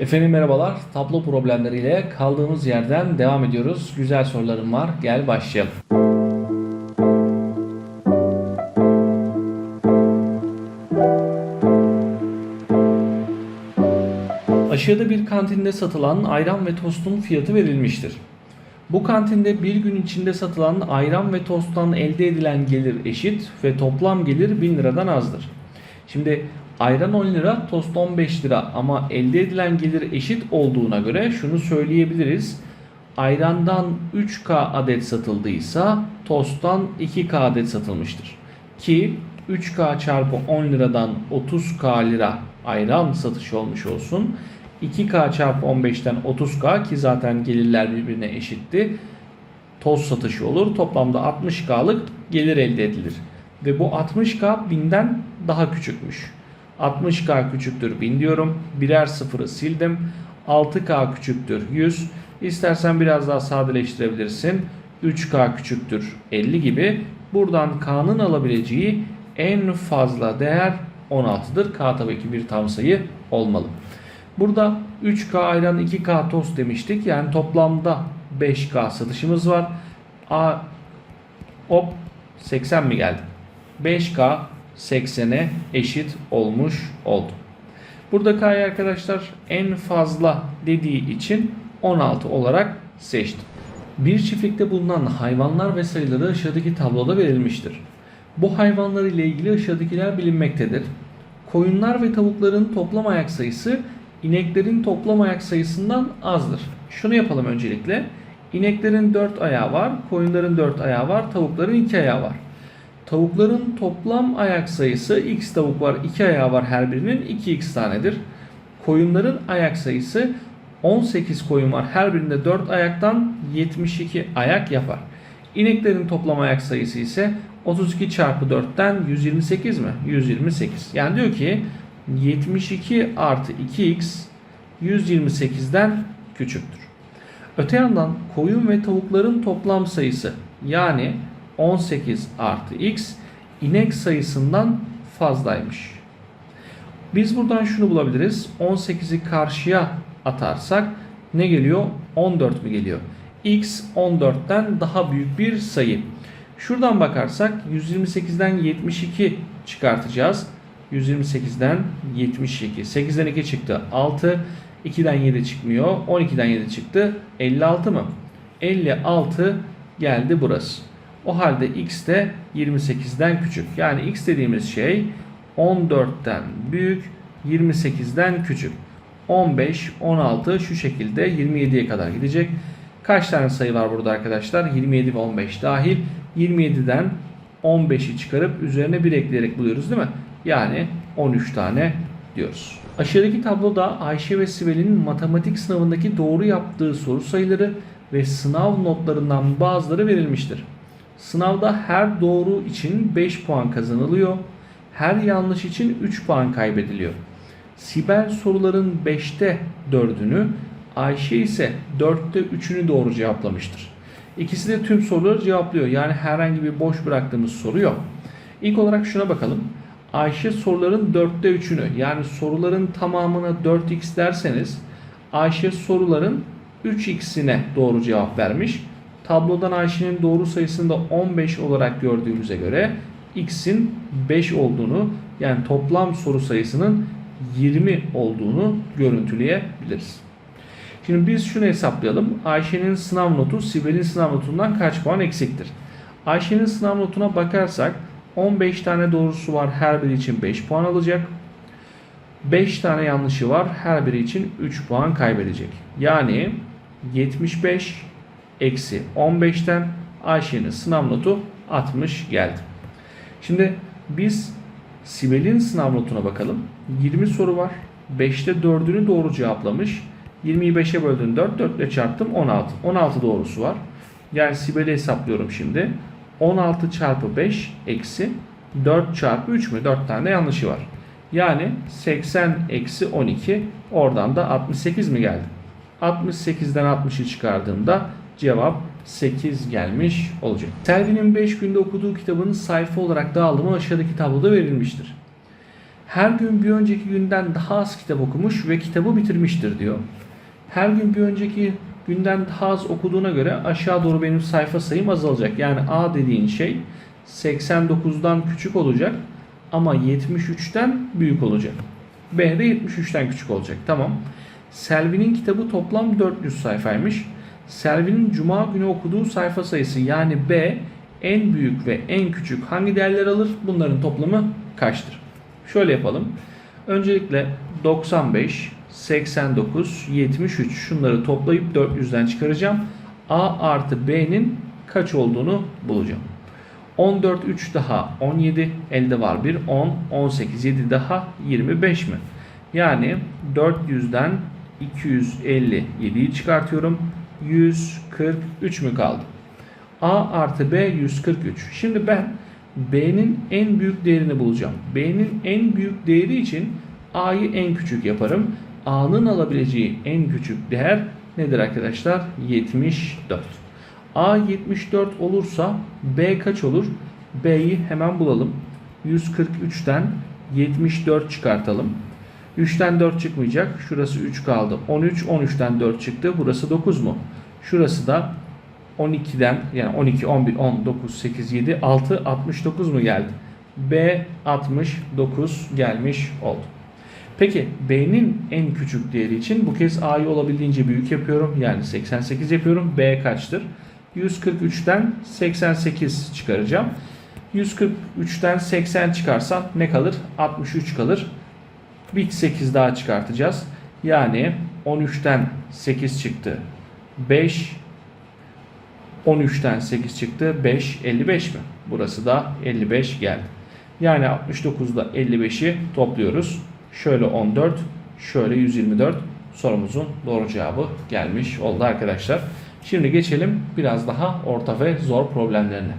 Efendim merhabalar. Tablo problemleriyle kaldığımız yerden devam ediyoruz. Güzel sorularım var. Gel başlayalım. Aşağıda bir kantinde satılan ayran ve tostun fiyatı verilmiştir. Bu kantinde bir gün içinde satılan ayran ve tosttan elde edilen gelir eşit ve toplam gelir 1000 liradan azdır. Şimdi ayran 10 lira, tost 15 lira ama elde edilen gelir eşit olduğuna göre şunu söyleyebiliriz. Ayrandan 3K adet satıldıysa tosttan 2K adet satılmıştır. Ki 3K çarpı 10 liradan 30K lira ayran satışı olmuş olsun. 2K çarpı 15'ten 30K ki zaten gelirler birbirine eşitti. Toz satışı olur. Toplamda 60K'lık gelir elde edilir. Ve bu 60K 1000'den daha küçükmüş. 60K küçüktür 1000 diyorum. Birer sıfırı sildim. 6K küçüktür 100. İstersen biraz daha sadeleştirebilirsin. 3K küçüktür 50 gibi. Buradan K'nın alabileceği en fazla değer 16'dır. K tabii ki bir tam sayı olmalı. Burada 3K ayran 2K tost demiştik. Yani toplamda 5K satışımız var. A hop 80 mi geldi? 5K 80'e eşit olmuş oldu. Burada K'yı arkadaşlar en fazla dediği için 16 olarak seçtim. Bir çiftlikte bulunan hayvanlar ve sayıları aşağıdaki tabloda verilmiştir. Bu hayvanlar ile ilgili aşağıdakiler bilinmektedir. Koyunlar ve tavukların toplam ayak sayısı ineklerin toplam ayak sayısından azdır. Şunu yapalım öncelikle. İneklerin 4 ayağı var, koyunların 4 ayağı var, tavukların 2 ayağı var. Tavukların toplam ayak sayısı x tavuk var, 2 ayağı var her birinin 2x tanedir. Koyunların ayak sayısı 18 koyun var. Her birinde 4 ayaktan 72 ayak yapar. İneklerin toplam ayak sayısı ise 32 çarpı 4'ten 128 mi? 128. Yani diyor ki 72 artı 2x 128'den küçüktür. Öte yandan koyun ve tavukların toplam sayısı yani 18 artı x inek sayısından fazlaymış. Biz buradan şunu bulabiliriz. 18'i karşıya atarsak ne geliyor? 14 mi geliyor? x 14'ten daha büyük bir sayı. Şuradan bakarsak 128'den 72 çıkartacağız. 128'den 72. 8'den 2 çıktı. 6. 2'den 7 çıkmıyor. 12'den 7 çıktı. 56 mı? 56 geldi burası. O halde x de 28'den küçük. Yani x dediğimiz şey 14'ten büyük, 28'den küçük. 15, 16 şu şekilde 27'ye kadar gidecek. Kaç tane sayı var burada arkadaşlar? 27 ve 15 dahil. 27'den 15'i çıkarıp üzerine 1 ekleyerek buluyoruz değil mi? Yani 13 tane diyoruz. Aşağıdaki tabloda Ayşe ve Sibel'in matematik sınavındaki doğru yaptığı soru sayıları ve sınav notlarından bazıları verilmiştir. Sınavda her doğru için 5 puan kazanılıyor. Her yanlış için 3 puan kaybediliyor. Sibel soruların 5'te 4'ünü, Ayşe ise 4'te 3'ünü doğru cevaplamıştır. İkisi de tüm soruları cevaplıyor. Yani herhangi bir boş bıraktığımız soru yok. İlk olarak şuna bakalım. Ayşe soruların 4'te 3'ünü yani soruların tamamına 4x derseniz Ayşe soruların 3x'ine doğru cevap vermiş. Tablodan Ayşe'nin doğru sayısını da 15 olarak gördüğümüze göre x'in 5 olduğunu yani toplam soru sayısının 20 olduğunu görüntüleyebiliriz. Şimdi biz şunu hesaplayalım. Ayşe'nin sınav notu Sibel'in sınav notundan kaç puan eksiktir? Ayşe'nin sınav notuna bakarsak 15 tane doğrusu var. Her biri için 5 puan alacak. 5 tane yanlışı var. Her biri için 3 puan kaybedecek. Yani 75 eksi 15'ten Ayşe'nin sınav notu 60 geldi. Şimdi biz Sibel'in sınav notuna bakalım. 20 soru var. 5'te 4'ünü doğru cevaplamış. 20'yi 5'e böldüm 4, 4 ile çarptım 16. 16 doğrusu var. Yani Sibel'i hesaplıyorum şimdi. 16 çarpı 5 eksi 4 çarpı 3 mü? 4 tane yanlışı var. Yani 80 eksi 12 oradan da 68 mi geldi? 68'den 60'ı çıkardığımda cevap 8 gelmiş olacak. Selvi'nin 5 günde okuduğu kitabın sayfa olarak dağılımı aşağıdaki tabloda verilmiştir. Her gün bir önceki günden daha az kitap okumuş ve kitabı bitirmiştir diyor. Her gün bir önceki günden daha az okuduğuna göre aşağı doğru benim sayfa sayım azalacak. Yani A dediğin şey 89'dan küçük olacak ama 73'ten büyük olacak. B de 73'ten küçük olacak. Tamam. Selvi'nin kitabı toplam 400 sayfaymış. Selvi'nin cuma günü okuduğu sayfa sayısı yani B en büyük ve en küçük hangi değerler alır? Bunların toplamı kaçtır? Şöyle yapalım. Öncelikle 95, 89, 73 şunları toplayıp 400'den çıkaracağım. A artı B'nin kaç olduğunu bulacağım. 14 3 daha 17 elde var bir 10 18 7 daha 25 mi? Yani 400'den 257'yi çıkartıyorum. 143 mü kaldı? A artı B 143. Şimdi ben B'nin en büyük değerini bulacağım. B'nin en büyük değeri için A'yı en küçük yaparım. A'nın alabileceği en küçük değer nedir arkadaşlar? 74. A 74 olursa B kaç olur? B'yi hemen bulalım. 143'ten 74 çıkartalım. 3'ten 4 çıkmayacak. Şurası 3 kaldı. 13, 13'ten 4 çıktı. Burası 9 mu? Şurası da 12'den yani 12, 11, 10, 9, 8, 7, 6, 69 mu geldi? B 69 gelmiş oldu. Peki B'nin en küçük değeri için bu kez A'yı olabildiğince büyük yapıyorum. Yani 88 yapıyorum. B kaçtır? 143'ten 88 çıkaracağım. 143'ten 80 çıkarsam ne kalır? 63 kalır. Bir 8 daha çıkartacağız. Yani 13'ten 8 çıktı. 5 13'ten 8 çıktı. 5 55 mi? Burası da 55 geldi. Yani 69'da 55'i topluyoruz. Şöyle 14, şöyle 124 sorumuzun doğru cevabı gelmiş oldu arkadaşlar. Şimdi geçelim biraz daha orta ve zor problemlerine.